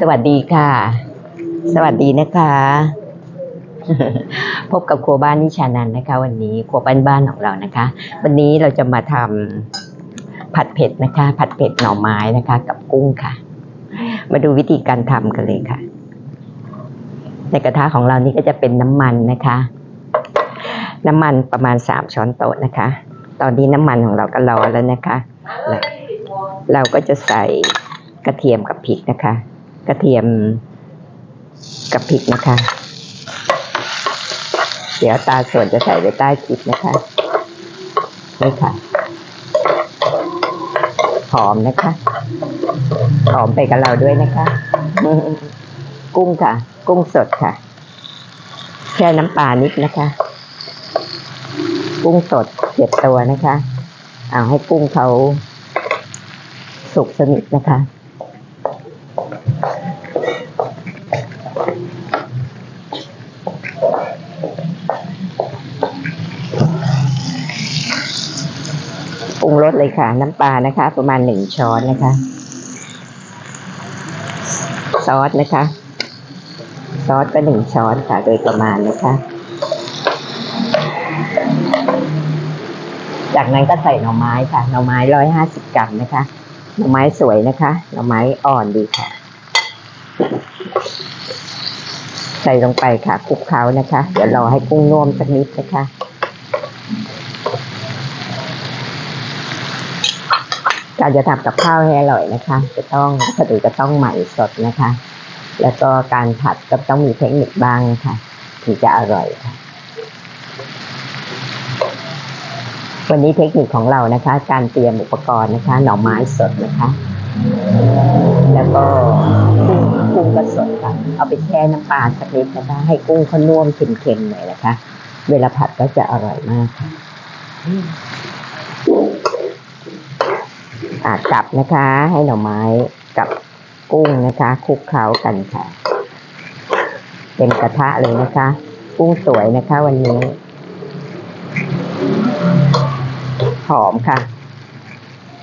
สวัสดีค่ะ สวัสดีนะคะ พบกับครัวบ้านนิชานันท์นะคะ วันนี้ครัวบ้านบ้านๆของเรานะคะ วันนี้เราจะมาทำผัดเผ็ดนะคะ ผัดเผ็ดหน่อไม้นะคะ กับกุ้งค่ะ มาดูวิธีการทำกันเลยค่ะ ในกระทะของเรานี่ก็จะเป็นน้ำมันนะคะ น้ำมันประมาณสามช้อนโต๊ะนะคะ ตอนนี้น้ำมันของเราก็ร้อนแล้วนะคะ เราเราก็จะใส่กระเทียมกับพริกนะคะ กระเทียมกับพริกนะคะ เดี๋ยวตาส่วนจะใส่ไว้ใต้คลิปนะคะนี่ค่ะหอมนะคะหอมไปกับเราด้วยนะคะ กุ้งค่ะ กุ้งสดค่ะแค่น้ำปลานิดนะคะ กุ้งสดเจ็ดตัวนะคะ เอาให้กุ้งเขาสุกสนิทนะคะ ปรุงรสเลยค่ะ น้ำปลานะคะ ประมาณหนึ่งช้อนนะคะ ซอสนะคะ ซอสก็หนึ่งช้อนค่ะ โดยประมาณนะคะ จากนั้นก็ใส่หน่อไม้ค่ะ หน่อไม้ร้อยห้าสิบกรัมนะคะ หน่อไม้สวยนะคะ หน่อไม้อ่อนดีค่ะ ใส่ลงไปค่ะคลุกเคล้านะคะ เดี๋ยวรอให้กุ้งน่วมสักนิดนะคะ การจะทำกับข้าวให้อร่อยนะคะ จะต้องวัดุจะต้องใหม่สดนะคะ แล้วก็การผัดก็ต้องมีเทคนิคบ้างนะคะถึงจะอร่อยค่ะวันนี้เทคนิคของเรานะคะ การเตรียมอุปกรณ์นะคะ หน่อไม้สดนะคะ แล้วก็กุ้งกุ้งก็สดค่ะเอาไปแช่น้ำปลาสักนิดนะคะ ให้กุ้งเขานุ่มเค็มๆหน่อยนะคะ เวลาผัดก็จะอร่อยมากค่ะ จับนะคะ ให้หน่อไม้กับกุ้งนะคะคลุกเคล้ากันค่ะเต็มกระทะเลยนะคะ กุ้งสวยนะคะวันนี้ หอมค่ะ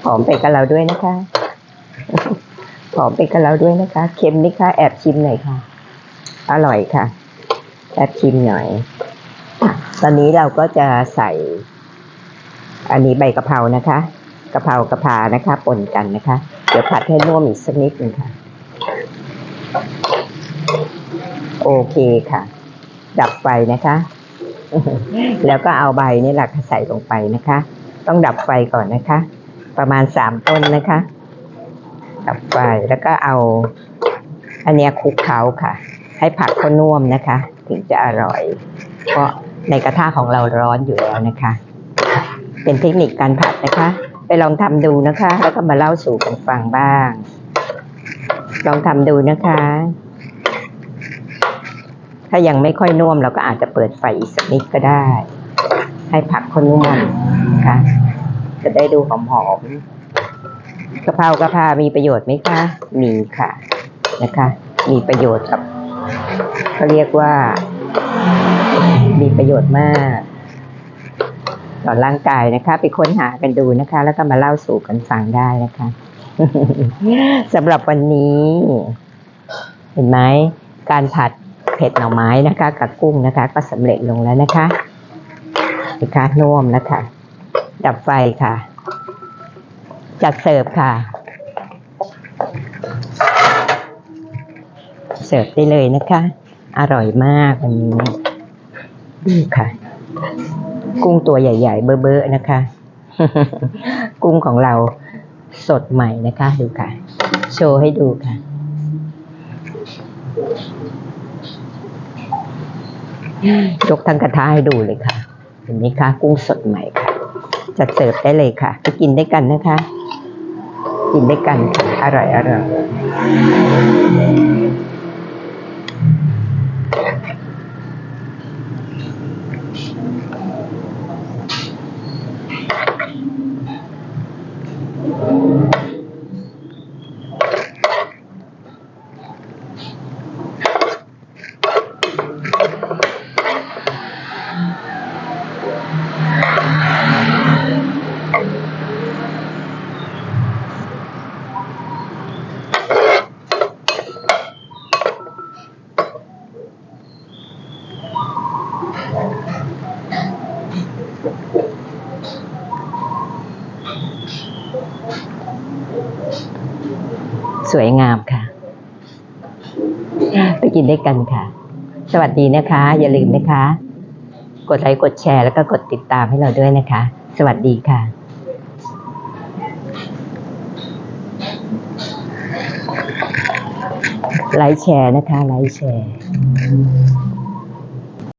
หอมไปกับเราด้วยนะคะ หอมไปกับเราด้วยนะคะ เค็มนี่ค่ะ แอบชิมหน่อยค่ะ อร่อยค่ะ แอบชิมหน่อย ตอนนี้เราก็จะใส่ อันนี้ใบกะเพรานะคะ กะเพรากะเพรานะคะปนกันนะคะ เดี๋ยวผัดให้นุ่มอีกสักนิดหนึงค่ะ โอเคค่ะ ดับไฟนะคะ แล้วก็เอาใบนี่แหละใส่ลงไปนะคะ ต้องดับไฟก่อนนะคะ ประมาณสามต้นนะคะ ดับไฟแล้วก็เอา อันเนี้ยคลุกเคล้าค่ะ ให้ผักเขานุ่มนะคะ ถึงจะอร่อย เพราะในกระทะของเราร้อนอยู่แล้วนะคะ เป็นเทคนิคการผัดนะคะ ไปลองทำดูนะคะ แล้วก็มาเล่าสู่กันฟังบ้าง ลองทำดูนะคะ ถ้ายังไม่ค่อยนุ่มเราก็อาจจะเปิดไฟอีกสักนิดก็ได้ ให้ผักเขานุ่มนะคะจะได้ดูหอมๆกะเพรากะเพรามีประโยชน์ไหมคะ มีค่ะนะคะ มีประโยชน์กับเขาเรียกว่า มีประโยชน์มาก ต่อร่างกายนะคะ ไปค้นหากันดูนะคะ แล้วก็มาเล่าสู่กันฟังได้นะคะสำหรับวันนี้ เห็นไหมการผัดเผ็ดหน่อไม้นะคะ กับกุ้งนะคะ ก็สำเร็จลงแล้วนะคะนะคะน่วมแล้วค่ะ ดับไฟค่ะ จัดเสิร์ฟค่ะ เสิร์ฟได้เลยนะคะ อร่อยมากวันนี้ดูค่ะ กุ้งตัวใหญ่ ๆ เบ้อๆนะคะ กุ้งของเราสดใหม่นะคะ ดูค่ะ โชว์ให้ดูค่ะ ยกทั้งกระทะให้ดูเลยค่ะเห็นไหมคะ กุ้งสดใหม่ค่ะจัดเสิร์ฟได้เลยค่ะไปกินได้กันนะคะ กินได้กันอร่อยอร่อย สวยงามค่ะไปกินด้วยกันค่ะ สวัสดีนะคะ อย่าลืมนะคะ กดไลค์กดแชร์แล้วก็กดติดตามให้เราด้วยนะคะ สวัสดีค่ะไลค์แชร์นะคะไลค์แชร์